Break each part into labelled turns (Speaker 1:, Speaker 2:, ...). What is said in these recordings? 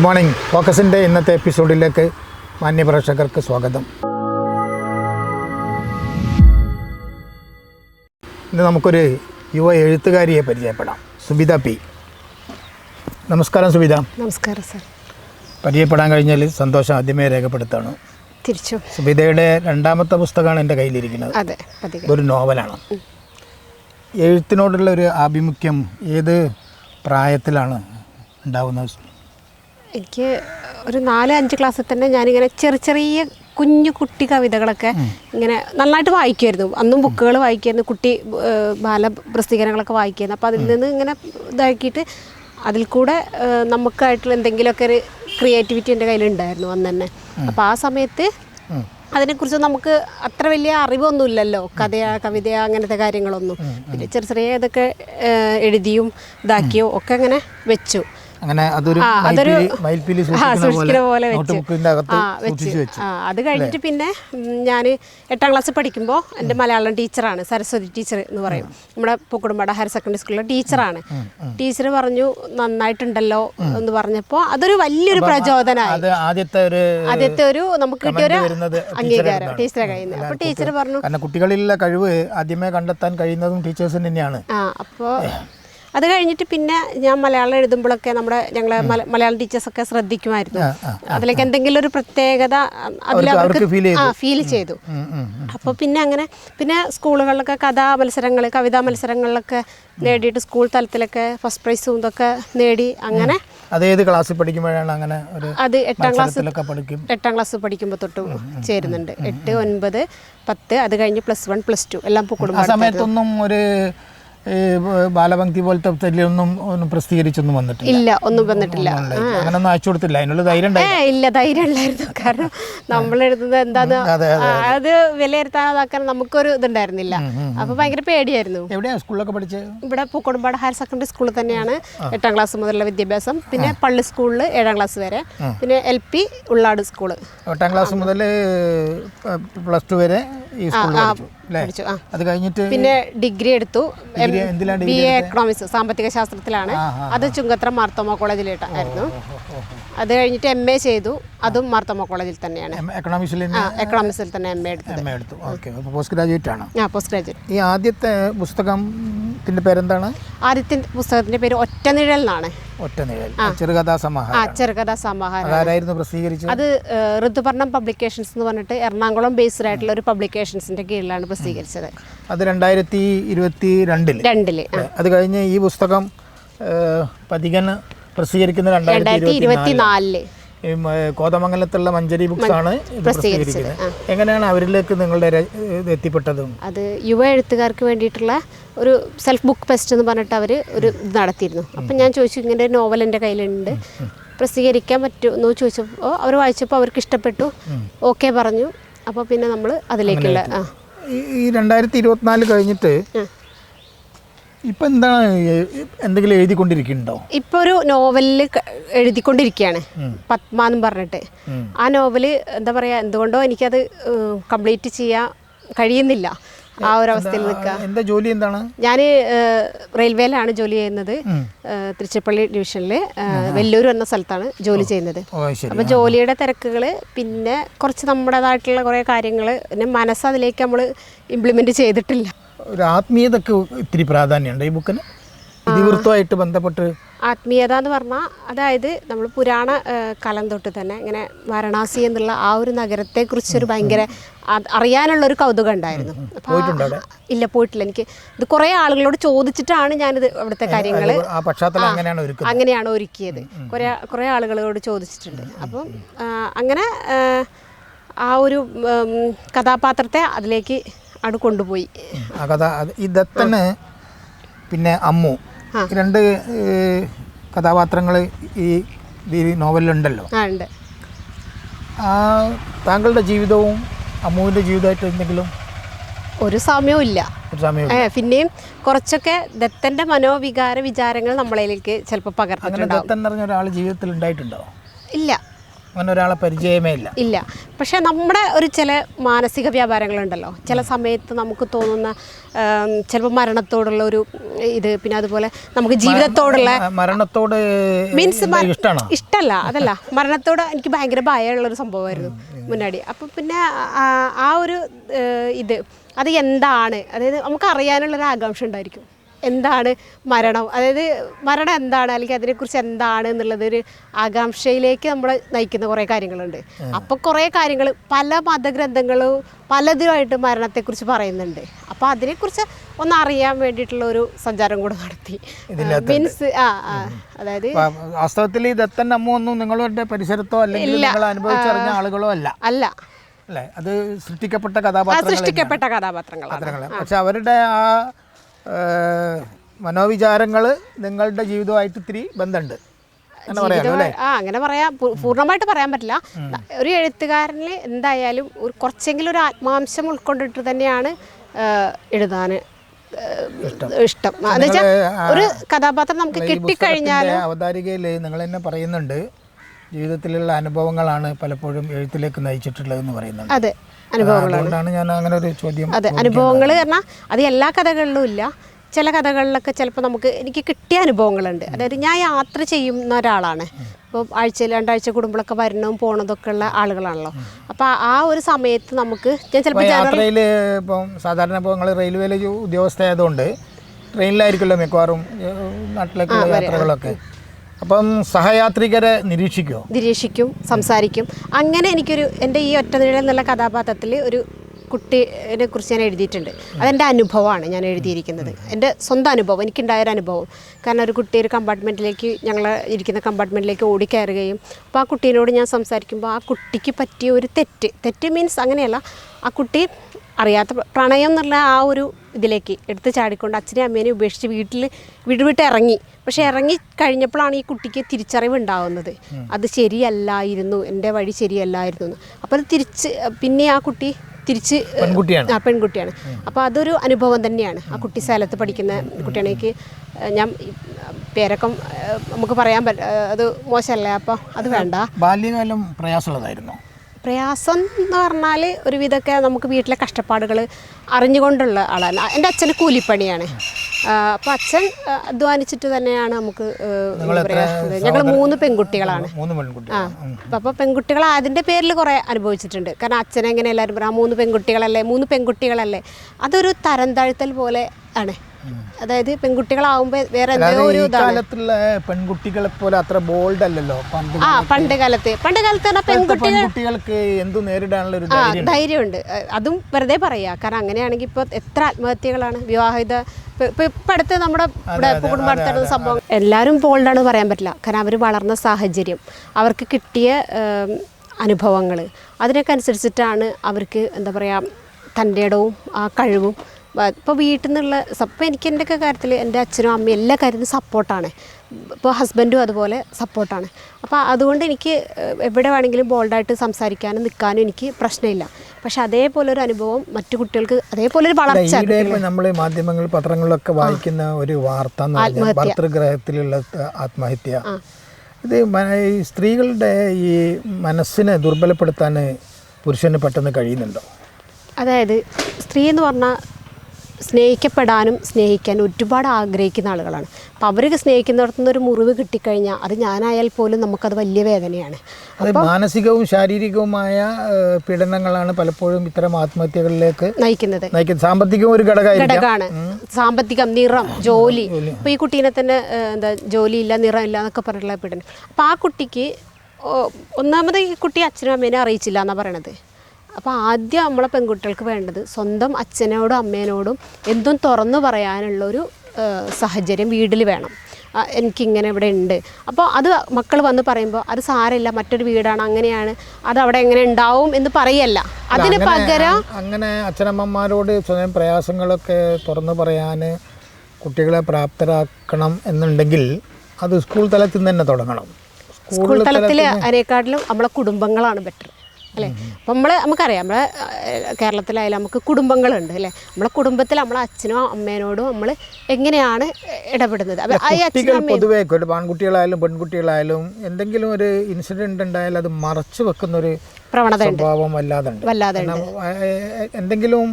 Speaker 1: Good morning. ഫോക്കസിന്റെ ഇന്നത്തെ എപ്പിസോഡിലേക്ക് മാന്യപ്രേക്ഷകർക്ക് സ്വാഗതം. ഇന്ന് നമുക്കൊരു യുവ എഴുത്തുകാരിയെ പരിചയപ്പെടാം. സുബിത പി. നമസ്കാരം സുബിത.
Speaker 2: നമസ്കാരം സർ.
Speaker 1: പരിചയപ്പെടാൻ കഴിഞ്ഞാൽ സന്തോഷം ആദ്യമേ രേഖപ്പെടുത്താണ്.
Speaker 2: തിരിച്ചു.
Speaker 1: സുബിതയുടെ രണ്ടാമത്തെ പുസ്തകമാണ് എന്റെ കയ്യിലിരിക്കുന്നത്.
Speaker 2: അതെ
Speaker 1: ഒരു നോവലാണ്. എഴുത്തിനോടുള്ള ഒരു ആഭിമുഖ്യം ഏത് പ്രായത്തിലാണ് ഉണ്ടാവുന്നത്?
Speaker 2: എനിക്ക് ഒരു നാല് അഞ്ച് ക്ലാസ്സിൽ തന്നെ ഞാനിങ്ങനെ ചെറിയ ചെറിയ കുഞ്ഞു കുട്ടി കവിതകളൊക്കെ ഇങ്ങനെ നന്നായിട്ട് വായിക്കുമായിരുന്നു. അന്നും ബുക്കുകൾ വായിക്കുമായിരുന്നു കുട്ടി ബാല പ്രസിദ്ധീകരണങ്ങളൊക്കെ വായിക്കുമായിരുന്നു. അപ്പോൾ അതിൽ നിന്ന് ഇങ്ങനെ ഇതാക്കിയിട്ട് അതിൽ കൂടെ നമുക്കായിട്ടുള്ള എന്തെങ്കിലുമൊക്കെ ഒരു ക്രിയേറ്റിവിറ്റി എന്റെ കയ്യിലുണ്ടായിരുന്നു അന്ന് തന്നെ. അപ്പോൾ ആ സമയത്ത് അതിനെക്കുറിച്ച് നമുക്ക് അത്ര വലിയ അറിവൊന്നുമില്ലല്ലോ കഥയാ കവിതയാ അങ്ങനത്തെ കാര്യങ്ങളൊന്നും. പിന്നെ ചെറിയ ചെറിയ ഇതൊക്കെ എഴുതിയും ഇതാക്കിയോ ഒക്കെ അങ്ങനെ വെച്ചു.
Speaker 1: അങ്ങനെ അതൊരു സൂക്ഷിക്കുന്ന
Speaker 2: പോലെ വെച്ച്. അത് കഴിഞ്ഞിട്ട് പിന്നെ ഞാൻ എട്ടാം ക്ലാസ് പഠിക്കുമ്പോൾ എന്റെ മലയാളം ടീച്ചറാണ് സരസ്വതി ടീച്ചർ എന്ന് പറയും. നമ്മുടെ പൂക്കുടുംബാട ഹയർ സെക്കൻഡറി സ്കൂളിലെ ടീച്ചറാണ്. ടീച്ചർ പറഞ്ഞു നന്നായിട്ടുണ്ടല്ലോ എന്ന് പറഞ്ഞപ്പോൾ അതൊരു വലിയൊരു പ്രചോദനമായി
Speaker 1: ആദ്യത്തെ ഒരു
Speaker 2: ആദ്യത്തെ ഒരു നമുക്ക് കിട്ടിയ ഒരു
Speaker 1: comment വരുന്നത്
Speaker 2: അംഗീകാരം ടീച്ചറെ കയ്യിൽ നിന്ന്. അപ്പോൾ ടീച്ചർ പറഞ്ഞു
Speaker 1: കുട്ടികളിലെ കഴിവ് ആദ്യമേ കണ്ടെത്താൻ കഴിയുന്നതും ടീച്ചേഴ്സിന് തന്നെയാണ്.
Speaker 2: ആ അപ്പോൾ അത് കഴിഞ്ഞിട്ട് പിന്നെ ഞാൻ മലയാളം എഴുതുമ്പോഴൊക്കെ നമ്മുടെ ഞങ്ങളെ മല- മലയാളം ടീച്ചേഴ്സൊക്കെ ശ്രദ്ധിക്കുമായിരുന്നു. അതിലേക്ക് എന്തെങ്കിലും ഒരു പ്രത്യേകത അതിൽ
Speaker 1: അവർക്ക്.
Speaker 2: ആ ഫീൽ ചെയ്തു. അപ്പോൾ പിന്നെ അങ്ങനെ പിന്നെ സ്കൂളുകളിലൊക്കെ കഥാ മത്സരങ്ങൾ കവിതാ മത്സരങ്ങളിലൊക്കെ നേടിയിട്ട് സ്കൂൾ തലത്തിലൊക്കെ ഫസ്റ്റ് പ്രൈസും ഇതൊക്കെ നേടി അങ്ങനെ
Speaker 1: അത് ഏത് ക്ലാസ്സിൽ പഠിക്കുമ്പോഴാണ് അങ്ങനെ
Speaker 2: അത് എട്ടാം ക്ലാസ്
Speaker 1: പഠിക്കും?
Speaker 2: എട്ടാം ക്ലാസ് പഠിക്കുമ്പോൾ തൊട്ട് ചേരുന്നുണ്ട്. എട്ട് ഒൻപത് പത്ത് അത് കഴിഞ്ഞ് പ്ലസ് വൺ പ്ലസ് ടു എല്ലാം
Speaker 1: സമയത്തൊന്നും ഒരു ഈ ബാലപംക്തി പോലത്തെ തെല്ലൊന്നും ഒന്നും പ്രസിദ്ധീകരിച്ചൊന്നും വന്നിട്ടില്ല.
Speaker 2: ഇല്ല ഒന്നും വന്നിട്ടില്ല.
Speaker 1: അങ്ങനൊന്നും അയച്ചു കൊടുത്തില്ല. അതിനുള്ള ധൈര്യം
Speaker 2: ഇല്ല ധൈര്യം ഉണ്ടായിരുന്നു. കാരണം നമ്മൾ എഴുതുന്നത് എന്താന്ന് അത് വിലയിരുത്താതാക്കാൻ നമുക്കൊരു ഇതുണ്ടായിരുന്നില്ല. അപ്പൊ ഭയങ്കര പേടിയായിരുന്നു.
Speaker 1: എവിടെയാണ് സ്കൂളിലൊക്കെ പഠിച്ചത്
Speaker 2: ഇവിടെ പൂക്കോടുംപാട് ഹയർ സെക്കൻഡറി സ്കൂളിൽ തന്നെയാണ് എട്ടാം ക്ലാസ് മുതലുള്ള വിദ്യാഭ്യാസം. പിന്നെ പള്ളി സ്കൂളിൽ ഏഴാം ക്ലാസ് വരെ. പിന്നെ എൽ പി ഉള്ളാട് സ്കൂൾ.
Speaker 1: എട്ടാം ക്ലാസ് മുതൽ പ്ലസ് ടു വരെ ഈ സ്കൂളിൽ പഠിച്ചു.
Speaker 2: ആ.
Speaker 1: അത് കഴിഞ്ഞിട്ട്
Speaker 2: പിന്നെ ഡിഗ്രി എടുത്തു. ബി എ എക്കണോമിക്സ് സാമ്പത്തിക ശാസ്ത്രത്തിലാണ് അത് ചുങ്കത്ര മാർത്തോമ കോളേജിലായിരുന്നു അത് കഴിഞ്ഞിട്ട് എം എ ചെയ്തു. അതും മാർത്തോമ കോളേജിൽ തന്നെയാണ്.
Speaker 1: എക്കണോമിക്സിൽ
Speaker 2: എക്കണോമിക്സിൽ തന്നെ എം എ എടുത്തത്.
Speaker 1: എം എ എടുത്തു. ഓക്കെ പോസ്റ്റ് ഗ്രാജുവേറ്റ് ആണ്?
Speaker 2: ആ പോസ്റ്റ് ഗ്രാജുവേറ്റ്
Speaker 1: ഈ ആദ്യത്തെ പുസ്തകത്തിന്റെ പേരെന്താണ്?
Speaker 2: ആദ്യത്തെ പുസ്തകത്തിന്റെ പേര് ഒറ്റനിഴൽ എന്നാണ്
Speaker 1: ഒറ്റ നിഴൽ. ചെറുകഥാ
Speaker 2: ആ
Speaker 1: സമാഹാരം
Speaker 2: ചെറുകഥാ സമാഹാരം
Speaker 1: അതാരായിരുന്നു പ്രസിദ്ധീകരിച്ചത്?
Speaker 2: അത് ഋതുപർണം പബ്ലിക്കേഷൻസ് എന്ന് പറഞ്ഞിട്ട് എറണാകുളം ബേസ്ഡ് ആയിട്ടുള്ള ഒരു പബ്ലിക്കേഷൻസിന്റെ കീഴിലാണ് പ്രസിദ്ധീകരിച്ചത്.
Speaker 1: അത് രണ്ടായിരത്തി ഇരുപത്തി
Speaker 2: രണ്ടിൽ രണ്ടിൽ.
Speaker 1: അത് കഴിഞ്ഞ് ഈ പുസ്തകം പതികന് പ്രസിദ്ധീകരിക്കുന്ന രണ്ടായിരത്തി ഇരുപത്തിനാലിൽ കോതമംഗലത്തുള്ള മഞ്ചരി ബുക്സ് ആണ് പ്രസിദ്ധീകരിക്കുന്നത്. എങ്ങനെയാണ് അവരിലേക്ക് നിങ്ങളുടെ എത്തിപ്പെട്ടത്?
Speaker 2: അത് യുവ എഴുത്തുകാർക്ക് വേണ്ടിയിട്ടുള്ള ഒരു സെൽഫ് ബുക്ക് ഫെസ്റ്റ് എന്ന് പറഞ്ഞിട്ട് അവർ ഒരു ഇത് നടത്തിയിരുന്നു. അപ്പം ഞാൻ ചോദിച്ചു ഇങ്ങനെ ഒരു നോവൽ എന്റെ കയ്യിലുണ്ട്. പ്രസിദ്ധീകരിക്കാൻ പറ്റുമോ? എന്ന് ചോദിച്ചപ്പോൾ അവർ വായിച്ചപ്പോൾ അവർക്ക് ഇഷ്ടപ്പെട്ടു. ഓക്കെ പറഞ്ഞു. അപ്പോൾ പിന്നെ നമ്മൾ അതിലേക്കുള്ള ആ.
Speaker 1: ഈ- ഈ രണ്ടായിരത്തി ഇരുപത്തിനാല് കഴിഞ്ഞിട്ട് ഇപ്പൊ എന്താണ് എന്തെങ്കിലും എഴുതിക്കൊണ്ടിരിക്കുന്നുണ്ടോ?
Speaker 2: ഇപ്പൊ ഒരു നോവലിൽ എഴുതിക്കൊണ്ടിരിക്കുകയാണ്. പത്മ എന്ന് പറഞ്ഞിട്ട്. ആ നോവൽ എന്താ പറയാ എന്തുകൊണ്ടോ എനിക്കത് കംപ്ലീറ്റ് ചെയ്യാൻ കഴിയുന്നില്ല. ആ ഒരു അവസ്ഥയിൽ നിൽക്കുക.
Speaker 1: എന്താ ജോലി എന്താണ്?
Speaker 2: ഞാൻ റെയിൽവേയിലാണ് ജോലി ചെയ്യുന്നത്. തിരുച്ചിപ്പള്ളി ഡിവിഷനിൽ വെല്ലൂർ എന്ന സ്ഥലത്താണ് ജോലി ചെയ്യുന്നത്. അപ്പോൾ ജോലിയുടെ തിരക്കുകൾ പിന്നെ കുറച്ച് നമ്മുടേതായിട്ടുള്ള കുറേ കാര്യങ്ങൾ പിന്നെ മനസ്സ് അതിലേക്ക് നമ്മൾ ഇംപ്ലിമെന്റ് ചെയ്തിട്ടില്ല.
Speaker 1: ഒരു ആത്മീയതക്ക് ഇത്തിരി പ്രാധാന്യമുണ്ട് ഈ ബുക്കിന്? ഇതിവൃത്തമായിട്ട് ബന്ധപ്പെട്ട്
Speaker 2: ആത്മീയത എന്ന് പറഞ്ഞാൽ അതായത് നമ്മൾ പുരാണ കാലം തൊട്ട് തന്നെ ഇങ്ങനെ വാരണാസി എന്നുള്ള ആ ഒരു നഗരത്തെക്കുറിച്ചൊരു ഭയങ്കര അറിയാനുള്ള അറിയാനുള്ളൊരു കൗതുകം ഉണ്ടായിരുന്നു. അപ്പോൾ ഇല്ല പോയിട്ടില്ല. എനിക്ക് ഇത് കുറേ ആളുകളോട് ചോദിച്ചിട്ടാണ് ഞാനിത് അവിടുത്തെ കാര്യങ്ങൾ
Speaker 1: അങ്ങനെയാണ്
Speaker 2: ഒരുക്കിയത്. കുറേ കുറേ ആളുകളോട് ചോദിച്ചിട്ടുണ്ട്. അപ്പം അങ്ങനെ ആ, ഒരു കഥാപാത്രത്തെ അതിലേക്ക് അവിടെ കൊണ്ടുപോയി.
Speaker 1: ആ കഥ അത് ഈ പിന്നെ അമ്മു. രണ്ട് കഥാപാത്രങ്ങൾ ഈ നോവലിലുണ്ടല്ലോ. താങ്കളുടെ ജീവിതവും അമ്മുവിന്റെ ജീവിതമായിട്ട് എന്തെങ്കിലും
Speaker 2: ഒരു സാമ്യവും ഇല്ല. പിന്നെയും കുറച്ചൊക്കെ ദത്തന്റെ മനോവികാര വിചാരങ്ങൾ നമ്മളിലേക്ക് ചിലപ്പോൾ
Speaker 1: അങ്ങനെ ദത്തൻ എന്ന് പറഞ്ഞ ഒരാൾ ജീവിതത്തിൽ ഉണ്ടായിട്ടുണ്ടോ?
Speaker 2: ഇല്ല.
Speaker 1: അങ്ങനെ ഒരാളെ പരിചയമേ ഇല്ല.
Speaker 2: ഇല്ല. പക്ഷേ നമ്മുടെ ഒരു ചില മാനസിക വ്യാപാരങ്ങളുണ്ടല്ലോ. ചില സമയത്ത് നമുക്ക് തോന്നുന്ന ചിലപ്പോൾ മരണത്തോടുള്ള ഒരു ഇത് പിന്നെ അതുപോലെ നമുക്ക് ജീവിതത്തോടുള്ള
Speaker 1: മരണത്തോട്
Speaker 2: മീൻസ് ഇഷ്ടമല്ല അതല്ല. മരണത്തോട് എനിക്ക് ഭയങ്കര ഭയമുള്ളൊരു സംഭവമായിരുന്നു മുന്നാടി. അപ്പം പിന്നെ ആ ഒരു ഇത് അത് എന്താണ്? അതായത് നമുക്ക് അറിയാനുള്ളൊരു ആകാംക്ഷ ഉണ്ടായിരിക്കും. എന്താണ് മരണം? അതായത് മരണം എന്താണ്? അല്ലെങ്കിൽ അതിനെക്കുറിച്ച് എന്താണ് എന്നുള്ളത് ഒരു ആകാംക്ഷയിലേക്ക് നമ്മളെ നയിക്കുന്ന കുറേ കാര്യങ്ങളുണ്ട്. അപ്പോൾ കുറേ കാര്യങ്ങൾ പല മതഗ്രന്ഥങ്ങളും പലതുമായിട്ട് മരണത്തെക്കുറിച്ച് പറയുന്നുണ്ട്. അപ്പോൾ അതിനെക്കുറിച്ച് ഒന്ന് അറിയാൻ വേണ്ടിയിട്ടുള്ള ഒരു സഞ്ചാരം കൂടെ നടത്തി. മീൻസ് ആ അതായത്
Speaker 1: വാസ്തവത്തിൽ ഈ ദത്തൻ അമ്മ ഒന്നും നിങ്ങളുടെ പരിസരത്തോ അല്ലെങ്കിൽ അനുഭവിച്ചറിഞ്ഞ ആളുകളോ അല്ല?
Speaker 2: അല്ല.
Speaker 1: അല്ലേ? അത് സൃഷ്ടിക്കപ്പെട്ട കഥാപാത്രങ്ങൾ
Speaker 2: സൃഷ്ടിക്കപ്പെട്ട കഥാപാത്രങ്ങളാണ്.
Speaker 1: പാത്രങ്ങൾ പക്ഷെ അവരുടെ ആ മനോവിചാരങ്ങൾ നിങ്ങളുടെ ജീവിതമായിട്ട് ഇത്തിരി ബന്ധമുണ്ട്.
Speaker 2: ആ അങ്ങനെ പറയാം. പൂർണമായിട്ട് പറയാൻ പറ്റില്ല. ഒരു എഴുത്തുകാരനിൽ എന്തായാലും ഒരു കുറച്ചെങ്കിലും ഒരു ആത്മാംശം ഉൾക്കൊണ്ടിട്ട് തന്നെയാണ് എഴുതാൻ ഇഷ്ടം. ഒരു കഥാപാത്രം നമുക്ക് കിട്ടിക്കഴിഞ്ഞാൽ
Speaker 1: അവതാരികയിൽ നിങ്ങൾ തന്നെ പറയുന്നുണ്ട് ജീവിതത്തിലുള്ള അനുഭവങ്ങളാണ് പലപ്പോഴും എഴുത്തിലേക്ക് നയിച്ചിട്ടുള്ളതെന്ന് പറയുന്നത്
Speaker 2: അതെ.
Speaker 1: അതുകൊണ്ടാണ് ഞാൻ അങ്ങനെ ഒരു ചോദ്യം
Speaker 2: അതെ അനുഭവങ്ങൾ പറഞ്ഞാൽ അത് എല്ലാ കഥകളിലും ഇല്ല. ചില കഥകളിലൊക്കെ ചിലപ്പോൾ നമുക്ക് എനിക്ക് കിട്ടിയ അനുഭവങ്ങളുണ്ട്. അതായത് ഞാൻ യാത്ര ചെയ്യുന്ന ഒരാളാണ്. ഇപ്പോൾ ആഴ്ചയിൽ രണ്ടാഴ്ച കുടുംബങ്ങളൊക്കെ വരണതും പോണതൊക്കെ ഉള്ള ആളുകളാണല്ലോ. അപ്പോൾ ആ ഒരു സമയത്ത് നമുക്ക് ഞാൻ ചിലപ്പോൾ
Speaker 1: യാത്രയിൽ ഇപ്പം സാധാരണ ഇപ്പോൾ നിങ്ങൾ റെയിൽവേയിൽ ഉദ്യോഗസ്ഥയായതുകൊണ്ട് ട്രെയിനിലായിരിക്കുമല്ലോ മിക്കവാറും നാട്ടിലേക്കുള്ള യാത്രകളൊക്കെ. അപ്പം സഹയാത്രികരെ നിരീക്ഷിക്കുമോ
Speaker 2: നിരീക്ഷിക്കും സംസാരിക്കും. അങ്ങനെ എനിക്കൊരു എന്റെ ഈ ഒറ്റ നിഴൽ എന്നുള്ള കഥാപാത്രത്തിൽ ഒരു കുട്ടിയെ കുറിച്ച് ഞാൻ എഴുതിയിട്ടുണ്ട്. അതെന്റെ അനുഭവമാണ് ഞാൻ എഴുതിയിരിക്കുന്നത്. എന്റെ സ്വന്തം അനുഭവം എനിക്കുണ്ടായ ഒരു അനുഭവം. കാരണം ഒരു കുട്ടി ഒരു കമ്പാർട്ട്മെന്റിലേക്ക് ഞങ്ങൾ ഇരിക്കുന്ന കമ്പാർട്ട്മെന്റിലേക്ക് ഓടിക്കയറുകയും അപ്പോൾ ആ കുട്ടീനോട് ഞാൻ സംസാരിക്കുമ്പോൾ ആ കുട്ടിക്ക് പറ്റിയ ഒരു തെറ്റ് തെറ്റ് മീൻസ് അങ്ങനെയല്ല ആ കുട്ടി അറിയാത്ത പ്രണയം എന്നുള്ള ആ ഒരു ഇതിലേക്ക് എടുത്ത് ചാടിക്കൊണ്ട് അച്ഛനെയും അമ്മേനെയും ഉപേക്ഷിച്ച് വീട്ടിൽ വിടുവിട്ട് ഇറങ്ങി. പക്ഷേ ഇറങ്ങി കഴിഞ്ഞപ്പോഴാണ് ഈ കുട്ടിക്ക് തിരിച്ചറിവ് ഉണ്ടാവുന്നത്. അത് ശരിയല്ലായിരുന്നു എന്റെ വഴി ശരിയല്ലായിരുന്നു അപ്പോൾ അത് തിരിച്ച് പിന്നെ ആ കുട്ടി തിരിച്ച്
Speaker 1: പെൺകുട്ടിയാണ്.
Speaker 2: ആ പെൺകുട്ടിയാണ്. അപ്പോൾ അതൊരു അനുഭവം തന്നെയാണ്. ആ കുട്ടി സ്ഥലത്ത് പഠിക്കുന്ന കുട്ടിയാണെങ്കിൽ ഞാൻ പേരൊക്കെ നമുക്ക് പറയാൻ പറ്റ അത് മോശമല്ലേ. അപ്പോൾ അത് വേണ്ട.
Speaker 1: ബാല്യകാലം പ്രയാസമുള്ളതായിരുന്നു.
Speaker 2: പ്രയാസം എന്ന് പറഞ്ഞാൽ ഒരുവിധമൊക്കെ നമുക്ക് വീട്ടിലെ കഷ്ടപ്പാടുകൾ അറിഞ്ഞുകൊണ്ടുള്ള ആളാണ്. എന്റെ അച്ഛന് കൂലിപ്പണിയാണ്. അപ്പോൾ അച്ഛൻ അധ്വാനിച്ചിട്ട് തന്നെയാണ് നമുക്ക് ഞങ്ങൾ മൂന്ന് പെൺകുട്ടികളാണ്. ആ അപ്പോൾ പെൺകുട്ടികൾ അതിന്റെ പേരിൽ കുറേ അനുഭവിച്ചിട്ടുണ്ട്. കാരണം അച്ഛനെങ്ങനെ എല്ലാവരും പറയാം മൂന്ന് പെൺകുട്ടികളല്ലേ മൂന്ന് പെൺകുട്ടികളല്ലേ? അതൊരു തരം താഴ്ത്തൽ പോലെ ആണ്. അതായത് പെൺകുട്ടികളാവുമ്പോൾ വേറെ എന്തോ ഒരു
Speaker 1: കാലത്തുള്ള പെൺകുട്ടികളെ പോലെ അത്ര ബോൾഡ് അല്ലല്ലോ?
Speaker 2: ആ പണ്ട് കാലത്ത്. പണ്ട് കാലത്ത്
Speaker 1: പെൺകുട്ടികൾക്ക് എന്ത് നേരിടാനുള്ള ഒരു
Speaker 2: ധൈര്യമുണ്ട്? അതും വെറുതെ പറയാ. കാരണം അങ്ങനെയാണെങ്കിൽ ഇപ്പോൾ എത്ര ആത്മഹത്യകളാണ് വിവാഹിത ഇപ്പൊ ഇപ്പൊ ഇപ്പൊ അടുത്ത് നമ്മുടെ ഇവിടെ ഇപ്പൊ കുടുംബടുത്തുള്ള സംഭവം. എല്ലാവരും ബോൾഡാണെന്ന് പറയാൻ പറ്റില്ല. കാരണം അവർ വളർന്ന സാഹചര്യം. അവർക്ക് കിട്ടിയ അനുഭവങ്ങൾ അതിനൊക്കെ അനുസരിച്ചിട്ടാണ് അവർക്ക് എന്താ പറയുക തന്റെ ഇടവും ആ കഴിവും ഇപ്പോൾ വീട്ടിൽ നിന്നുള്ള ഇപ്പോൾ എനിക്ക് എന്റെയൊക്കെ കാര്യത്തിൽ എന്റെ അച്ഛനും അമ്മയും എല്ലാ കാര്യത്തിലും സപ്പോർട്ടാണ്. ഇപ്പോൾ ഹസ്ബൻഡും അതുപോലെ സപ്പോർട്ടാണ്. അപ്പോൾ അതുകൊണ്ട് എനിക്ക് എവിടെ വേണമെങ്കിലും ബോൾഡായിട്ട് സംസാരിക്കാനും നിൽക്കാനും എനിക്ക് പ്രശ്നമില്ല. പക്ഷെ അതേപോലെ ഒരു അനുഭവം മറ്റു കുട്ടികൾക്ക് അതേപോലെ ഒരു വളർച്ച
Speaker 1: നമ്മൾ മാധ്യമങ്ങൾ പത്രങ്ങളിലൊക്കെ വായിക്കുന്ന ഒരു വാർത്ത ത- ആത്മഹത്യ. ഇത് ഈ സ്ത്രീകളുടെ ഈ മനസ്സിനെ ദുർബലപ്പെടുത്താൻ പുരുഷന് പെട്ടെന്ന് കഴിയുന്നുണ്ടോ?
Speaker 2: അതായത് സ്ത്രീ എന്ന് പറഞ്ഞാൽ സ്നേഹിക്കപ്പെടാനും സ്നേഹിക്കാനും ഒരുപാട് ആഗ്രഹിക്കുന്ന ആളുകളാണ്. അപ്പോൾ അവർക്ക് സ്നേഹിക്കുന്നിടത്തുനിന്ന് ഒരു മുറിവ് കിട്ടിക്കഴിഞ്ഞാൽ അത് ഞാനായാൽ പോലും നമുക്കത് വലിയ വേദനയാണ്.
Speaker 1: അത് മാനസികവും ശാരീരികവുമായ പീഡനങ്ങളാണ് പലപ്പോഴും ഇത്തരം ആത്മഹത്യകളിലേക്ക്
Speaker 2: നയിക്കുന്നത്.
Speaker 1: നയിക്കുന്നത്. സാമ്പത്തികവും ഒരു
Speaker 2: ഘടകമാണ്. സാമ്പത്തികം നിറം ജോലി. ഇപ്പോൾ ഈ കുട്ടീനെ തന്നെ എന്താ ജോലിയില്ല നിറം ഇല്ല എന്നൊക്കെ പറഞ്ഞിട്ടുള്ള പീഡനം. അപ്പോൾ ആ കുട്ടിക്ക് ഒന്നാമത് ഈ കുട്ടി അച്ഛനും അമ്മേനെ അറിയിച്ചില്ല എന്നാണ് പറയണത്? അപ്പോൾ ആദ്യം നമ്മളെ പെൺകുട്ടികൾക്ക് വേണ്ടത് സ്വന്തം അച്ഛനോടും അമ്മേനോടും എന്തും തുറന്നു പറയാനുള്ളൊരു ഒരു സാഹചര്യം വീട്ടിൽ വേണം. എനിക്കിങ്ങനെ ഇവിടെ ഉണ്ട്. അപ്പോൾ അത് മക്കൾ വന്ന് പറയുമ്പോൾ അത് സാരമില്ല മറ്റൊരു വീടാണ് അങ്ങനെയാണ്. അത് അവിടെ എങ്ങനെ ഉണ്ടാവും എന്ന് പറയല്ല. അതിന് പകരം
Speaker 1: അങ്ങനെ അച്ഛനമ്മമാരോട് സ്വയം പ്രയാസങ്ങളൊക്കെ തുറന്നു പറയാൻ കുട്ടികളെ പ്രാപ്തരാക്കണം എന്നുണ്ടെങ്കിൽ അത് സ്കൂൾ തലത്തിൽ നിന്ന് തന്നെ തുടങ്ങണം.
Speaker 2: സ്കൂൾ തലത്തിൽ അതിനേക്കാട്ടിലും നമ്മളെ കുടുംബങ്ങളാണ് ബെറ്റർ അല്ലേ? അപ്പം നമ്മൾ നമുക്കറിയാം നമ്മളെ കേരളത്തിലായാലും നമുക്ക് കുടുംബങ്ങളുണ്ട് അല്ലേ? നമ്മളെ കുടുംബത്തിൽ നമ്മളെ അച്ഛനോ അമ്മേനോടും നമ്മൾ എങ്ങനെയാണ് ഇടപെടുന്നത്?
Speaker 1: പൊതുവേ ഒരു ആൺകുട്ടികളായാലും പെൺകുട്ടികളായാലും എന്തെങ്കിലും ഒരു ഇൻസിഡന്റ് ഉണ്ടായാൽ അത് മറച്ചു വെക്കുന്ന ഒരു
Speaker 2: പ്രവണത
Speaker 1: സ്വഭാവം വല്ലാതെ എന്തെങ്കിലും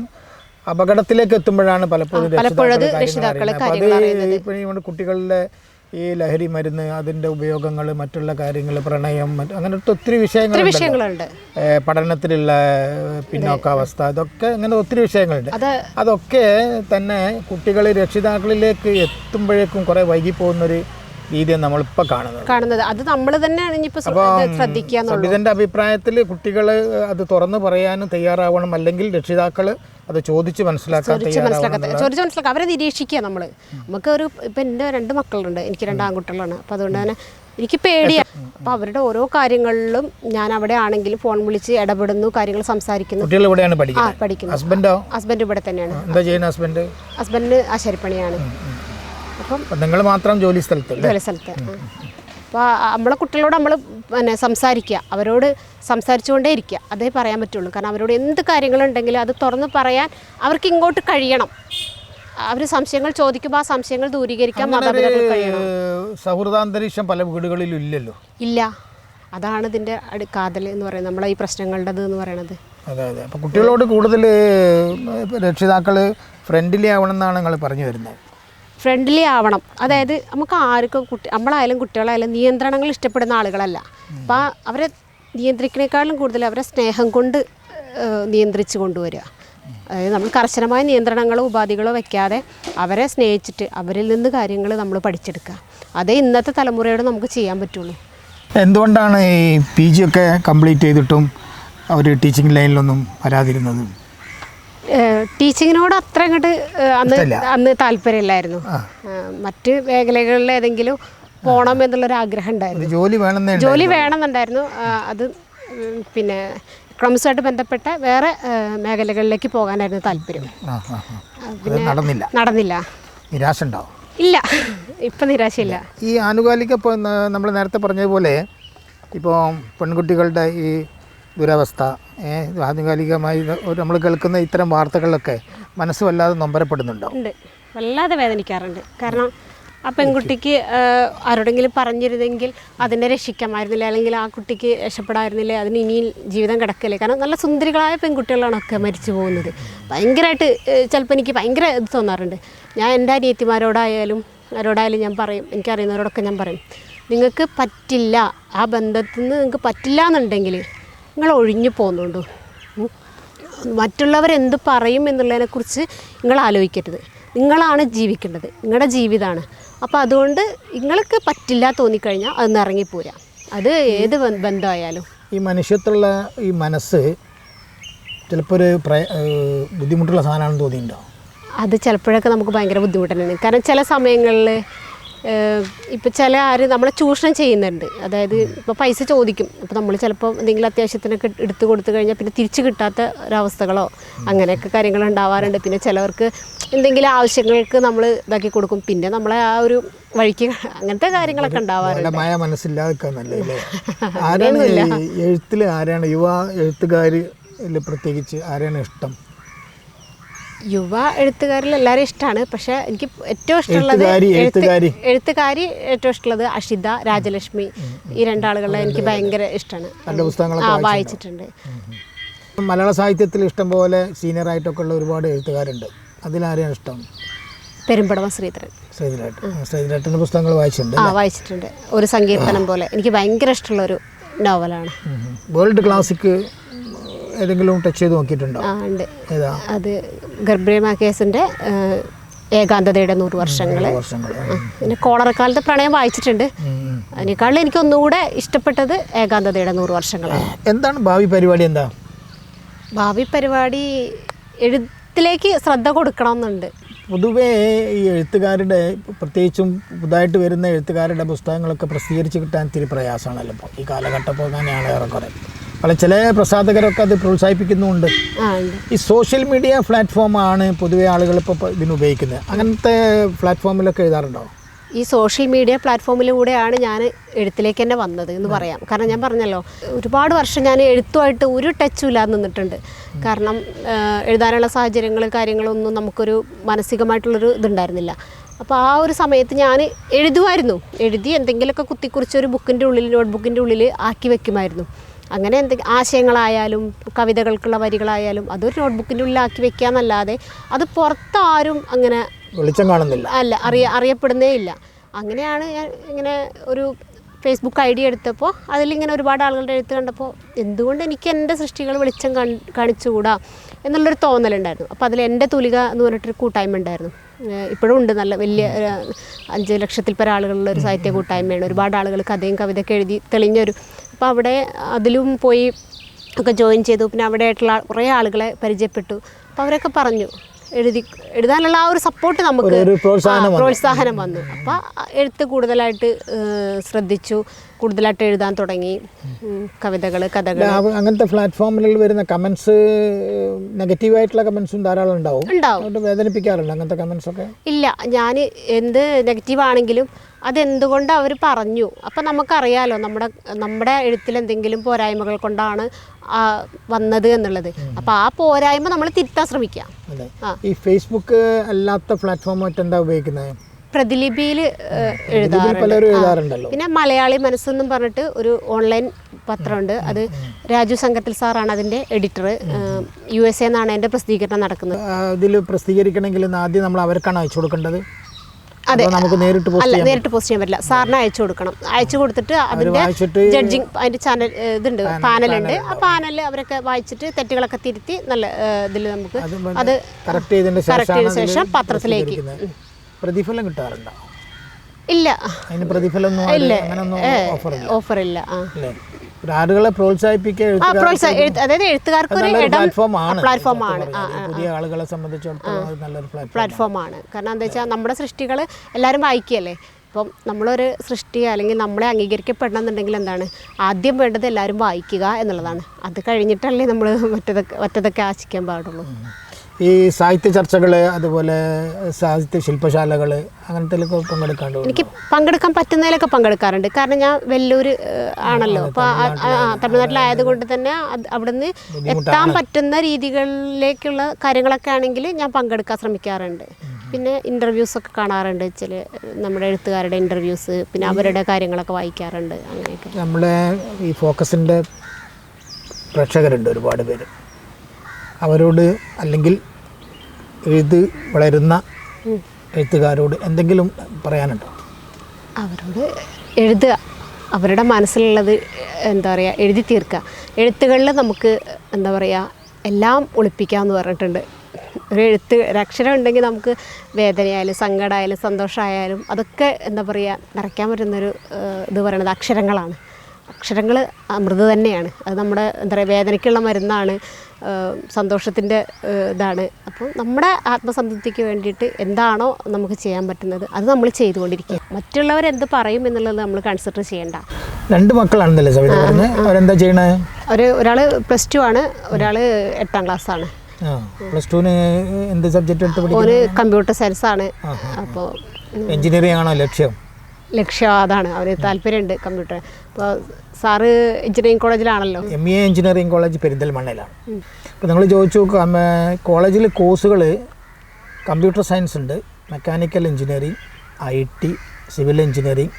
Speaker 1: അപകടത്തിലേക്ക് എത്തുമ്പോഴാണ് പലപ്പോഴും
Speaker 2: പലപ്പോഴും
Speaker 1: രക്ഷിതാക്കൾ കുട്ടികളുടെ ഈ ലഹരി മരുന്ന് അതിന്റെ ഉപയോഗങ്ങൾ മറ്റുള്ള കാര്യങ്ങൾ പ്രണയം അങ്ങനെ അങ്ങനത്തെ ഒത്തിരി വിഷയങ്ങൾ
Speaker 2: വിഷയങ്ങളുണ്ട്
Speaker 1: പഠനത്തിലുള്ള പിന്നോക്കാവസ്ഥ അതൊക്കെ അങ്ങനെ ഒത്തിരി വിഷയങ്ങളുണ്ട്. അതൊക്കെ തന്നെ കുട്ടികൾ രക്ഷിതാക്കളിലേക്ക് എത്തുമ്പോഴേക്കും കുറെ വൈകി പോകുന്നൊരു രീതിയാണ് നമ്മളിപ്പോൾ കാണുന്നത്.
Speaker 2: കാണുന്നത്. അത് നമ്മൾ തന്നെയാണ് ഇനിയിപ്പോൾ ശ്രദ്ധിക്കുക
Speaker 1: അഭിപ്രായത്തിൽ കുട്ടികൾ അത് തുറന്നു പറയാനും തയ്യാറാവണം. അല്ലെങ്കിൽ രക്ഷിതാക്കൾ അത് ചോദിച്ച് മനസ്സിലാക്കാൻ
Speaker 2: ചോദിച്ച് മനസ്സിലാക്കുക അവരെ നിരീക്ഷിക്കുക നമ്മൾ നമുക്ക് ഒരു ഇപ്പം എന്റെ രണ്ട് മക്കളുണ്ട്. എനിക്ക് രണ്ട് ആൺകുട്ടികളാണ്. അപ്പോൾ അതുകൊണ്ട് തന്നെ എനിക്ക് പേടിയാണ് അപ്പോൾ അവരുടെ ഓരോ കാര്യങ്ങളിലും ഞാൻ അവിടെ ആണെങ്കിലും ഫോൺ വിളിച്ച് ഇടപെടുന്നു കാര്യങ്ങൾ സംസാരിക്കുന്നു.
Speaker 1: കുട്ടികൾ ഇവിടെയാണ് പഠിക്കുന്നത്.
Speaker 2: പഠിക്കുന്നു.
Speaker 1: ഹസ്ബൻഡോ
Speaker 2: ഹസ്ബൻഡ് ഇവിടെ തന്നെയാണ്.
Speaker 1: എന്താ ചെയ്യുന്നത് ഹസ്ബൻഡ്
Speaker 2: ഹസ്ബൻഡ് ആശാരിപ്പണിയാണ്. അപ്പം
Speaker 1: നിങ്ങൾ മാത്രം ജോലി സ്ഥലത്ത്
Speaker 2: ജോലി സ്ഥലത്ത്. അപ്പോൾ നമ്മളെ കുട്ടികളോട് നമ്മൾ പിന്നെ സംസാരിക്കുക. അവരോട് സംസാരിച്ചുകൊണ്ടേ ഇരിക്കുക. അതേ പറയാൻ പറ്റുള്ളൂ. കാരണം അവരോട് എന്ത് കാര്യങ്ങളുണ്ടെങ്കിലും അത് തുറന്ന് പറയാൻ അവർക്ക് ഇങ്ങോട്ട് കഴിയണം. അവർ സംശയങ്ങൾ ചോദിക്കുമ്പോൾ ആ സംശയങ്ങൾ ദൂരീകരിക്കാൻ മാതാപിതാക്കൾ കഴിയണം.
Speaker 1: സൗഹൃദാന്തരീക്ഷം പല വീടുകളിലും ഇല്ലല്ലോ?
Speaker 2: ഇല്ല. അതാണ് ഇതിന്റെ കാതൽ എന്ന് പറയുന്നത്. നമ്മളെ ഈ പ്രശ്നങ്ങളുടേത് എന്ന് പറയുന്നത്
Speaker 1: അതെ അതെ. അപ്പോൾ കുട്ടികളോട് കൂടുതൽ രക്ഷിതാക്കൾ ഫ്രണ്ട്ലി ആവണം എന്നാണ് നിങ്ങൾ പറഞ്ഞു വരുന്നത്.
Speaker 2: ഫ്രണ്ട്ലി ആവണം. അതായത് നമുക്ക് ആർക്കും കുട്ടി നമ്മളായാലും കുട്ടികളായാലും നിയന്ത്രണങ്ങൾ ഇഷ്ടപ്പെടുന്ന ആളുകളല്ല. അപ്പോൾ അവരെ നിയന്ത്രിക്കുന്നേക്കാളും കൂടുതൽ അവരെ സ്നേഹം കൊണ്ട് നിയന്ത്രിച്ച് കൊണ്ടുവരിക. അതായത് നമ്മൾ കർശനമായ നിയന്ത്രണങ്ങളോ ഉപാധികളോ വെക്കാതെ അവരെ സ്നേഹിച്ചിട്ട് അവരിൽ നിന്ന് കാര്യങ്ങൾ നമ്മൾ പഠിച്ചെടുക്കുക. അതേ ഇന്നത്തെ തലമുറയോട് നമുക്ക് ചെയ്യാൻ പറ്റുള്ളൂ.
Speaker 1: എന്തുകൊണ്ടാണ് ഈ പി ജി ഒക്കെ കംപ്ലീറ്റ് ചെയ്തിട്ടും അവർ ടീച്ചിങ് ലൈനിലൊന്നും വരാതിരുന്നത്?
Speaker 2: ടീച്ചിങ്ങിനോട് അത്ര അങ്ങോട്ട് അന്ന് അന്ന് താല്പര്യമില്ലായിരുന്നു. മറ്റ് മേഖലകളിൽ ഏതെങ്കിലും പോകണം എന്നുള്ളൊരു ആഗ്രഹം ഉണ്ടായിരുന്നു.
Speaker 1: ജോലി വേണം
Speaker 2: ജോലി വേണമെന്നുണ്ടായിരുന്നു. അത് പിന്നെ എക്കണോമിക്സുമായിട്ട് ബന്ധപ്പെട്ട വേറെ മേഖലകളിലേക്ക് പോകാനായിരുന്നു താല്പര്യം.
Speaker 1: നടന്നില്ല.
Speaker 2: നടന്നില്ല.
Speaker 1: നിരാശ ഉണ്ടാവും
Speaker 2: ഇല്ല. ഇപ്പം നിരാശയില്ല.
Speaker 1: ഈ ആനുകാലിക ഇപ്പോൾ നമ്മൾ നേരത്തെ പറഞ്ഞതുപോലെ ഇപ്പോൾ പെൺകുട്ടികളുടെ ഈ ദുരവസ്ഥ ആനുകാലികമായി നമ്മൾ കേൾക്കുന്ന ഇത്തരം വാർത്തകളിലൊക്കെ മനസ്സ് വല്ലാതെ നൊമ്പരപ്പെടുന്നുണ്ടോ
Speaker 2: ഉണ്ട്. വല്ലാതെ വേദനിക്കാറുണ്ട്. കാരണം ആ പെൺകുട്ടിക്ക് ആരോടെങ്കിലും പറഞ്ഞിരുന്നെങ്കിൽ അതിനെ രക്ഷിക്കാമായിരുന്നില്ല? അല്ലെങ്കിൽ ആ കുട്ടിക്ക് രക്ഷപ്പെടാമായിരുന്നില്ല അതിന് ഇനിയും ജീവിതം കിടക്കല്ലേ? കാരണം നല്ല സുന്ദരികളായ പെൺകുട്ടികളാണ് ഒക്കെ മരിച്ചു പോകുന്നത്. ഭയങ്കരമായിട്ട് ചിലപ്പോൾ എനിക്ക് ഭയങ്കര ഇത് തോന്നാറുണ്ട്. ഞാൻ എന്റെ അനിയത്തിമാരോടായാലും ആരോടായാലും ഞാൻ പറയും എനിക്കറിയുന്നവരോടൊക്കെ ഞാൻ പറയും നിങ്ങൾക്ക് പറ്റില്ല. ആ ബന്ധത്തിൽ നിന്ന് നിങ്ങൾക്ക് പറ്റില്ല എന്നുണ്ടെങ്കിൽ നിങ്ങൾ ഒഴിഞ്ഞു പോകുന്നുണ്ടോ. മറ്റുള്ളവരെന്ത് പറയും എന്നുള്ളതിനെക്കുറിച്ച് നിങ്ങൾ ആലോചിക്കരുത്. നിങ്ങളാണ് ജീവിക്കേണ്ടത്. നിങ്ങളുടെ ജീവിതമാണ് അപ്പോൾ അതുകൊണ്ട് നിങ്ങൾക്ക് പറ്റില്ല തോന്നിക്കഴിഞ്ഞാൽ അതൊന്ന് ഇറങ്ങിപ്പോരാ. അത് ഏത് ബന്ധമായാലും.
Speaker 1: ഈ മനുഷ്യത്തുള്ള ഈ മനസ്സ് ചിലപ്പോൾ ഒരു ബുദ്ധിമുട്ടുള്ള സാധനമാണെന്ന് തോന്നിയിട്ടുണ്ടോ?
Speaker 2: അത് ചിലപ്പോഴൊക്കെ നമുക്ക് ഭയങ്കര ബുദ്ധിമുട്ട് തന്നെയാണ്. കാരണം ചില സമയങ്ങളിൽ ഇപ്പം ചില ആര് നമ്മളെ ചൂഷണം ചെയ്യുന്നുണ്ട്. അതായത് ഇപ്പോൾ പൈസ ചോദിക്കും. അപ്പോൾ നമ്മൾ ചിലപ്പോൾ എന്തെങ്കിലും അത്യാവശ്യത്തിനൊക്കെ എടുത്തു കൊടുത്തു കഴിഞ്ഞാൽ പിന്നെ തിരിച്ചു കിട്ടാത്ത ഒരവസ്ഥകളോ അങ്ങനെയൊക്കെ കാര്യങ്ങൾ ഉണ്ടാവാറുണ്ട്. പിന്നെ ചിലവർക്ക് എന്തെങ്കിലും ആവശ്യങ്ങൾക്ക് നമ്മൾ ഇതാക്കി കൊടുക്കും. പിന്നെ നമ്മളെ ആ ഒരു വഴിക്ക് അങ്ങനത്തെ കാര്യങ്ങളൊക്കെ ഉണ്ടാവാറുണ്ട്.
Speaker 1: നല്ലതല്ലേ ആരാണ് ഈ എഴുത്തിൽ ആരാണ് യുവ എഴുത്തുകാരിൽ പ്രത്യേകിച്ച് ആരാണ് ഇഷ്ടം?
Speaker 2: യുവ എഴുത്തുകാരിൽ എല്ലാവരും ഇഷ്ടമാണ്. പക്ഷെ എനിക്ക് ഏറ്റവും ഇഷ്ടമുള്ളത്
Speaker 1: എഴുത്തുകാരി,
Speaker 2: ഏറ്റവും ഇഷ്ടമുള്ളത് അഷിത രാജലക്ഷ്മി ഈ രണ്ടാളുകളെ എനിക്ക് ഭയങ്കര ഇഷ്ടമാണ്. ആ വായിച്ചിട്ടുണ്ട്?
Speaker 1: മലയാള സാഹിത്യത്തിൽ ഇഷ്ടം പോലെ സീനിയറായിട്ടൊക്കെ ഉള്ള ഒരുപാട് എഴുത്തുകാരുണ്ട്. അതിലാരെയാണ് ഇഷ്ടം?
Speaker 2: പെരുമ്പടവ ശ്രീധരൻ.
Speaker 1: ശ്രീധരേട്ടൻ ശ്രീധരേട്ടന്റെ പുസ്തകങ്ങൾ വായിച്ചിട്ടുണ്ട്
Speaker 2: ആ വായിച്ചിട്ടുണ്ട്. ഒരു സങ്കീർത്തനം പോലെ. എനിക്ക് ഭയങ്കര ഇഷ്ടമുള്ള ഒരു നോവലാണ്
Speaker 1: വേൾഡ് ക്ലാസിക് ഏതെങ്കിലും ടച്ച് ചെയ്ത് നോക്കിയിട്ടുണ്ടോ? ഏതാ?
Speaker 2: അത് ഗർഭിണിമ കേസിന്റെ ഏകാന്തതയുടെ നൂറ് വർഷങ്ങൾ പിന്നെ കോളറക്കാലത്തെ പ്രണയം വായിച്ചിട്ടുണ്ട്. അതിനേക്കാളും എനിക്ക് ഒന്നുകൂടെ ഇഷ്ടപ്പെട്ടത് ഏകാന്തതയുടെ നൂറ് വർഷങ്ങളാണ്
Speaker 1: എന്താണ് ഭാവി പരിപാടി എന്താ?
Speaker 2: ഭാവി പരിപാടി എഴുത്തിലേക്ക് ശ്രദ്ധ കൊടുക്കണമെന്നുണ്ട്.
Speaker 1: പൊതുവേ ഈ എഴുത്തുകാരുടെ പ്രത്യേകിച്ചും പുതുതായിട്ട് വരുന്ന എഴുത്തുകാരുടെ പുസ്തകങ്ങളൊക്കെ പ്രസിദ്ധീകരിച്ച് കിട്ടാൻ ഇത്തിരി പ്രയാസമാണല്ലോ ഇപ്പോൾ ഈ കാലഘട്ടം പോകാനാണ് ഏറെക്കുറെ പല ചില പ്രസാധകരൊക്കെ അത് പ്രോത്സാഹിപ്പിക്കുന്നുമുണ്ട് ഈ സോഷ്യൽ മീഡിയ പ്ലാറ്റ്ഫോമാണ് പൊതുവെ ആളുകൾ ഇപ്പോൾ ഇതിന് ഉപയോഗിക്കുന്നത്. അങ്ങനത്തെ പ്ലാറ്റ്ഫോമിലൊക്കെ എഴുതാറുണ്ടോ?
Speaker 2: ഈ സോഷ്യൽ മീഡിയ പ്ലാറ്റ്ഫോമിലൂടെയാണ് ഞാൻ എഴുത്തിലേക്ക് തന്നെ വന്നത് എന്ന് പറയാം. കാരണം ഞാൻ പറഞ്ഞല്ലോ ഒരുപാട് വർഷം ഞാൻ എഴുത്തുമായിട്ട് ഒരു ടച്ചും ഇല്ലാതെ നിന്നിട്ടുണ്ട്. കാരണം എഴുതാനുള്ള സാഹചര്യങ്ങൾ കാര്യങ്ങളൊന്നും നമുക്കൊരു മാനസികമായിട്ടുള്ളൊരു ഇതുണ്ടായിരുന്നില്ല. അപ്പോൾ ആ ഒരു സമയത്ത് ഞാൻ എഴുതുമായിരുന്നു. എഴുതി എന്തെങ്കിലുമൊക്കെ കുത്തിക്കുറിച്ച് ഒരു ബുക്കിന്റെ ഉള്ളിൽ നോട്ട് ബുക്കിന്റെ ഉള്ളിൽ ആക്കി വെക്കുമായിരുന്നു. അങ്ങനെ എന്ത് ആശയങ്ങളായാലും കവിതകൾക്കുള്ള വരികളായാലും അതൊരു നോട്ട്ബുക്കിന്റെ ഉള്ളിലാക്കി വെക്കുക എന്നല്ലാതെ അത് പുറത്താരും അങ്ങനെ
Speaker 1: വെളിച്ചം കാണുന്നില്ല.
Speaker 2: അല്ല അറിയ അറിയപ്പെടുന്നേ ഇല്ല. അങ്ങനെയാണ് ഞാൻ ഇങ്ങനെ ഒരു ഫേസ്ബുക്ക് ഐ ഡി എടുത്തപ്പോൾ അതിലിങ്ങനെ ഒരുപാട് ആളുകളുടെ എഴുത്ത് കണ്ടപ്പോൾ എന്തുകൊണ്ട് എനിക്ക് എന്റെ സൃഷ്ടികൾ വെളിച്ചം കാണി- കാണിച്ചുകൂടാ എന്നുള്ളൊരു തോന്നലുണ്ടായിരുന്നു. അപ്പോൾ അതിൽ എന്റെ തുലിക എന്ന് പറഞ്ഞിട്ടൊരു കൂട്ടായ്മ ഉണ്ടായിരുന്നു. ഇപ്പോഴും ഉണ്ട് നല്ല വലിയ അഞ്ച് ലക്ഷത്തിൽ പര ആളുകളുള്ള ഒരു സാഹിത്യ കൂട്ടായ്മയാണ്. ഒരുപാട് ആളുകൾ കഥയും കവിതയൊക്കെ എഴുതി തെളിഞ്ഞൊരു അപ്പോൾ അവിടെ അതിലും പോയി ഒക്കെ ജോയിൻ ചെയ്തു. പിന്നെ അവിടെ ആയിട്ടുള്ള കുറേ ആളുകളെ പരിചയപ്പെട്ടു. അപ്പോൾ അവരൊക്കെ പറഞ്ഞു എഴുതി എഴുതാനുള്ള ആ ഒരു സപ്പോർട്ട് നമുക്ക്
Speaker 1: പ്രോത്സാഹനം വന്നു.
Speaker 2: അപ്പോൾ എഴുത്ത് കൂടുതലായിട്ട് ശ്രദ്ധിച്ചു. കൂടുതലായിട്ട് എഴുതാൻ തുടങ്ങി. കവിതകൾ കഥകൾ
Speaker 1: അങ്ങനത്തെ പ്ലാറ്റ്ഫോമിൽ വരുന്ന കമൻസ് നെഗറ്റീവായിട്ടുള്ള കമൻസും ധാരാളം ഉണ്ടാവും.
Speaker 2: ഉണ്ടാവും.
Speaker 1: വേദനിപ്പിക്കാറുണ്ട് അങ്ങനത്തെ കമന്റ്സ് ഒക്കെ?
Speaker 2: ഇല്ല ഞാൻ എന്ത് നെഗറ്റീവ് ആണെങ്കിലും അതെന്തുകൊണ്ട് അവർ പറഞ്ഞു? അപ്പം നമുക്കറിയാലോ നമ്മുടെ നമ്മുടെ എഴുത്തിൽ എന്തെങ്കിലും പോരായ്മകൾ കൊണ്ടാണ് വന്നത് എന്നുള്ളത്. അപ്പം ആ പോരായ്മ നമ്മൾ തിരുത്താൻ ശ്രമിക്കാം.
Speaker 1: ഈ ഫേസ്ബുക്ക് അല്ലാത്ത പ്ലാറ്റ്ഫോം ആയിട്ട് എന്താ ഉപയോഗിക്കുന്നത്?
Speaker 2: പ്രതിലിപിയിൽ എഴുതാറുണ്ട്. പിന്നെ മലയാളി മനസ്സെന്നും പറഞ്ഞിട്ട് ഒരു ഓൺലൈൻ പത്രമുണ്ട്. അത് രാജു സംഘത്തിൽ സാറാണ് അതിന്റെ എഡിറ്റർ യു എസ് എന്നാണ് എന്റെ പ്രസിദ്ധീകരണം നടക്കുന്നത്.
Speaker 1: ഇതിൽ പ്രസിദ്ധീകരിക്കണമെങ്കിൽ ആദ്യം നമ്മൾ അവർക്കാണ് അയച്ചു കൊടുക്കേണ്ടത്?
Speaker 2: അതെ.
Speaker 1: നമുക്ക് നേരിട്ട്
Speaker 2: അല്ല നേരിട്ട് പോസ്റ്റ് ചെയ്യാൻ പറ്റില്ല. സാറിന് അയച്ചു കൊടുക്കണം. അയച്ചു കൊടുത്തിട്ട്
Speaker 1: അതിന്റെ
Speaker 2: ജഡ്ജിങ് അതിന്റെ ചാനൽ ഇതുണ്ട്. പാനലുണ്ട്. ആ പാനലിൽ അവരൊക്കെ വായിച്ചിട്ട് തെറ്റുകളൊക്കെ തിരുത്തി നല്ല ഇതിൽ നമുക്ക് അത്
Speaker 1: കറക്റ്റ് ചെയ്തതിന്
Speaker 2: ചെയ്ത ശേഷം പത്രത്തിലേക്ക്.
Speaker 1: പ്രതിഫലം കിട്ടാറുണ്ടോ?
Speaker 2: ഇല്ല.
Speaker 1: അതിന് പ്രതിഫലം ഒന്നും ഓഫർ ഇല്ല. ആളുകളെ എഴുത്തുകാർക്ക്
Speaker 2: അതായത് എഴുത്തുകാർക്ക് ഒരു
Speaker 1: പ്ലാറ്റ്ഫോം ആണ് പുതിയ ആളുകളെ സംബന്ധിച്ചിടത്തോളം നല്ലൊരു പ്ലാറ്റ്ഫോം
Speaker 2: പ്ലാറ്റ്ഫോമാണ് കാരണം എന്താ വെച്ചാൽ നമ്മുടെ സൃഷ്ടികൾ എല്ലാവരും വായിക്കുകയല്ലേ? ഇപ്പം നമ്മളൊരു സൃഷ്ടി അല്ലെങ്കിൽ നമ്മളെ അംഗീകരിക്കപ്പെടണം എന്നുണ്ടെങ്കിൽ എന്താണ്? ആദ്യം വേണ്ടത് എല്ലാവരും വായിക്കുക എന്നുള്ളതാണ്. അത് കഴിഞ്ഞിട്ടല്ലേ നമ്മൾ മറ്റതൊക്കെ മറ്റതൊക്കെ ആശിക്കാൻ പാടുള്ളൂ.
Speaker 1: ഈ സാഹിത്യ ചർച്ചകൾ അതുപോലെ സാഹിത്യ ശില്പശാലകൾ അങ്ങനത്തെ പങ്കെടുക്കാണ്ട്
Speaker 2: എനിക്ക് പങ്കെടുക്കാൻ പറ്റുന്നതിലൊക്കെ പങ്കെടുക്കാറുണ്ട്. കാരണം ഞാൻ വെല്ലൂർ ആണല്ലോ. അപ്പോൾ തമിഴ്നാട്ടിലായതുകൊണ്ട് തന്നെ അവിടുന്ന് എത്താൻ പറ്റുന്ന രീതികളിലേക്കുള്ള കാര്യങ്ങളൊക്കെ ആണെങ്കിൽ ഞാൻ പങ്കെടുക്കാൻ ശ്രമിക്കാറുണ്ട്. പിന്നെ ഇന്റർവ്യൂസ് ഒക്കെ കാണാറുണ്ട്. ചില നമ്മുടെ എഴുത്തുകാരുടെ ഇന്റർവ്യൂസ് പിന്നെ അവരുടെ കാര്യങ്ങളൊക്കെ വായിക്കാറുണ്ട്. അങ്ങനെയൊക്കെ.
Speaker 1: നമ്മുടെ ഈ ഫോക്കസിന്റെ പ്രേക്ഷകരുണ്ട് ഒരുപാട് പേര്. അവരോട് അല്ലെങ്കിൽ എഴുത്ത് വളരുന്ന എഴുത്തുകാരോട് എന്തെങ്കിലും പറയാനുണ്ടോ?
Speaker 2: അവരോട് എഴുതുക. അവരുടെ മനസ്സിലുള്ളത് എന്താ പറയുക എഴുതി തീർക്കുക. എഴുത്തുകളിൽ നമുക്ക് എന്താ പറയുക എല്ലാം ഒളിപ്പിക്കാമെന്ന് പറഞ്ഞിട്ടുണ്ട്. ഒരു എഴുത്ത് ഒരക്ഷരം ഉണ്ടെങ്കിൽ നമുക്ക് വേദനയായാലും സങ്കടമായാലും സന്തോഷമായാലും അതൊക്കെ എന്താ പറയുക നിറയ്ക്കാൻ പറ്റുന്നൊരു ഇത് പറയണത് അക്ഷരങ്ങളാണ്. അക്ഷരങ്ങൾ അമൃത് തന്നെയാണ്. അത് നമ്മുടെ എന്താ പറയുക വേദനയ്ക്കുള്ള മരുന്നാണ്. സന്തോഷത്തിന്റെ ഇതാണ്. അപ്പോൾ നമ്മുടെ ആത്മസംതൃപ്തിക്ക് വേണ്ടിയിട്ട് എന്താണോ നമുക്ക് ചെയ്യാൻ പറ്റുന്നത് അത് നമ്മൾ ചെയ്തുകൊണ്ടിരിക്കുക. മറ്റുള്ളവരെന്ത് പറയും എന്നുള്ളത് നമ്മൾ കൺസിഡർ ചെയ്യേണ്ട.
Speaker 1: രണ്ട് മക്കളാണെന്നല്ലേ അവരെന്താ ചെയ്യണേ?
Speaker 2: ഒരു ഒരാൾ പ്ലസ് ടു ആണ് ഒരാൾ എട്ടാം ക്ലാസ് ആണ്.
Speaker 1: പ്ലസ് ടുവിന് എന്ത് സബ്ജക്റ്റ് എടുത്ത്
Speaker 2: കമ്പ്യൂട്ടർ സയൻസ് ആണ്. അപ്പോൾ
Speaker 1: എഞ്ചിനീയറിംഗ് ആണോ ലക്ഷ്യം?
Speaker 2: ലക്ഷ്യം അതാണ്. അവന് താല്പര്യമുണ്ട് കമ്പ്യൂട്ടർ അപ്പോൾ സാറ് എഞ്ചിനീയറിംഗ് കോളേജിലാണല്ലോ?
Speaker 1: എം ഇ എഞ്ചിനീയറിംഗ് കോളേജ് പെരിന്തൽമണ്ണയിലാണ്. അപ്പോൾ നിങ്ങൾ ചോദിച്ചു കോളേജിൽ കോഴ്സുകൾ കമ്പ്യൂട്ടർ സയൻസ് ഉണ്ട് mechanical engineering I T civil engineering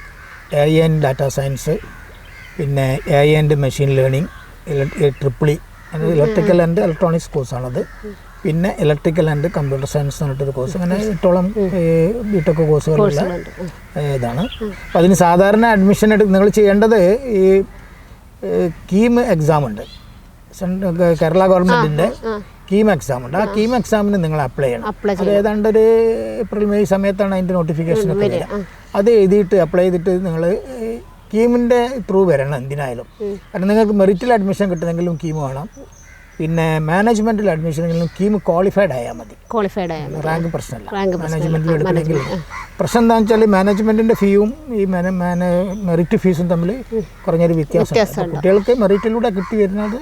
Speaker 1: A and data science പിന്നെ A and machine learning triple E electrical and electronics കോഴ്സാണത്. പിന്നെ ഇലക്ട്രിക്കൽ ആൻഡ് കമ്പ്യൂട്ടർ സയൻസ് എന്ന് പറഞ്ഞിട്ടൊരു കോഴ്സ് അങ്ങനെ എട്ടോളം ബിടെക് കോഴ്സുകളുള്ള ഇതാണ്. അപ്പോൾ അതിന് സാധാരണ അഡ്മിഷൻ എടു നിങ്ങൾ ചെയ്യേണ്ടത് ഈ കീം എക്സാം ഉണ്ട്. കേരള ഗവൺമെന്റിന്റെ കീം എക്സാം ഉണ്ട്. ആ കീം എക്സാമിന് നിങ്ങൾ അപ്ലൈ ചെയ്യണം.
Speaker 2: അപ്ലൈ
Speaker 1: അത് ഏതാണ്ട് ഒരു ഏപ്രിൽ മെയ് സമയത്താണ് അതിന്റെ നോട്ടിഫിക്കേഷൻ ഒക്കെ വരിക. അത് എഴുതിയിട്ട് അപ്ലൈ ചെയ്തിട്ട് നിങ്ങൾ കീമിന്റെ ത്രൂ വരണം എന്തിനായാലും. കാരണം നിങ്ങൾക്ക് മെറിറ്റിൽ അഡ്മിഷൻ കിട്ടണമെങ്കിലും കീം വേണം. പിന്നെ മാനേജ്മെന്റിൽ അഡ്മിഷനെങ്കിലും കീം ക്വാളിഫൈഡ് ആയാൽ മതി.
Speaker 2: ക്വാളിഫൈഡ് ആയാൽ
Speaker 1: റാങ്ക് പ്രശ്നമല്ല മാനേജ്മെന്റിൽ എടുക്കണമെങ്കിൽ പ്രശ്നം എന്താ വെച്ചാൽ മാനേജ്മെന്റിന്റെ ഫീയും ഈ മെറിറ്റ് ഫീസും തമ്മിൽ കുറഞ്ഞൊരു അപ്പോൾ കുട്ടികൾക്ക് മെറിറ്റിലൂടെ കിട്ടി വരുന്നത്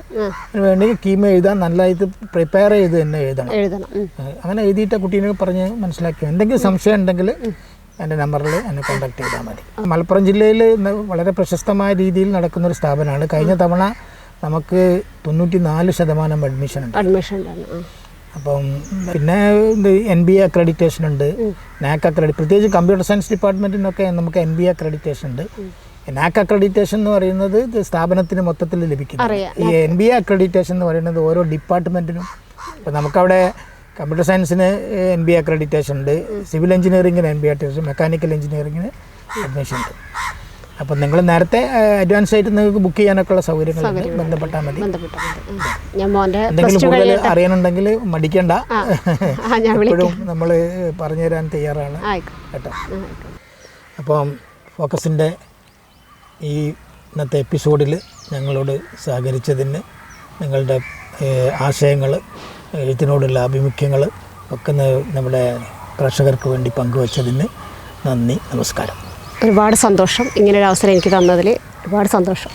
Speaker 1: വേണ്ടി കീം എഴുതാൻ നല്ലതായിട്ട് പ്രിപ്പയർ ചെയ്ത് തന്നെ എഴുതണം. അങ്ങനെ എഴുതിയിട്ട് കുട്ടീനെ പറഞ്ഞ് മനസ്സിലാക്കി. എന്തെങ്കിലും സംശയം ഉണ്ടെങ്കിൽ എന്റെ നമ്പറിൽ എന്നെ കോൺടാക്ട് ചെയ്താൽ മതി. മലപ്പുറം ജില്ലയിൽ വളരെ പ്രശസ്തമായ രീതിയിൽ നടക്കുന്ന ഒരു സ്ഥാപനമാണ്. കഴിഞ്ഞ തവണ നമുക്ക് തൊണ്ണൂറ്റി നാല് ശതമാനം അഡ്മിഷൻ ഉണ്ട്.
Speaker 2: അഡ്മിഷൻ.
Speaker 1: അപ്പം പിന്നെ എൻ ബി എ അക്രഡിറ്റേഷൻ ഉണ്ട്. നാക് അക്രഡി പ്രത്യേകിച്ച് കമ്പ്യൂട്ടർ സയൻസ് ഡിപ്പാർട്ട്മെന്റിനൊക്കെ നമുക്ക് എൻ ബി എ അക്രഡിറ്റേഷൻ ഉണ്ട്. നാക് അക്രഡിറ്റേഷൻ എന്ന് പറയുന്നത് സ്ഥാപനത്തിന് മൊത്തത്തിൽ ലഭിക്കുന്നു. ഈ എൻ ബി എ അക്രഡിറ്റേഷൻ എന്ന് പറയുന്നത് ഓരോ ഡിപ്പാർട്ട്മെന്റിനും ഇപ്പം നമുക്കവിടെ കമ്പ്യൂട്ടർ സയൻസിന് എൻ ബി എ അക്രഡിറ്റേഷൻ ഉണ്ട്. Civil എഞ്ചിനീയറിങ്ങിന് N B A accreditation mechanical എഞ്ചിനീയറിങ്ങിന് admission ഉണ്ട്. അപ്പം നിങ്ങൾ നേരത്തെ അഡ്വാൻസ് ആയിട്ട് നിങ്ങൾക്ക് ബുക്ക് ചെയ്യാനൊക്കെ ഉള്ള സൗകര്യങ്ങൾ ബന്ധപ്പെട്ടാൽ മതി.
Speaker 2: ഞാൻ മോന്റെ
Speaker 1: എന്തെങ്കിലും കൂടുതൽ അറിയാനുണ്ടെങ്കിൽ മടിക്കണ്ട. എപ്പോഴും നമ്മൾ പറഞ്ഞു തരാൻ തയ്യാറാണ്. കേട്ടോ. അപ്പം ഫോക്കസിന്റെ ഈ ഇന്നത്തെ എപ്പിസോഡിൽ ഞങ്ങളോട് സഹകരിച്ചതിന് നിങ്ങളുടെ ആശയങ്ങൾ എഴുത്തിനോടുള്ള ആഭിമുഖ്യങ്ങൾ ഒക്കെ നമ്മുടെ പ്രേക്ഷകർക്ക് വേണ്ടി പങ്കുവച്ചതിന് നന്ദി നമസ്കാരം.
Speaker 2: ഒരുപാട് സന്തോഷം. ഇങ്ങനൊരു അവസരം എനിക്ക് തന്നതിൽ ഒരുപാട് സന്തോഷം.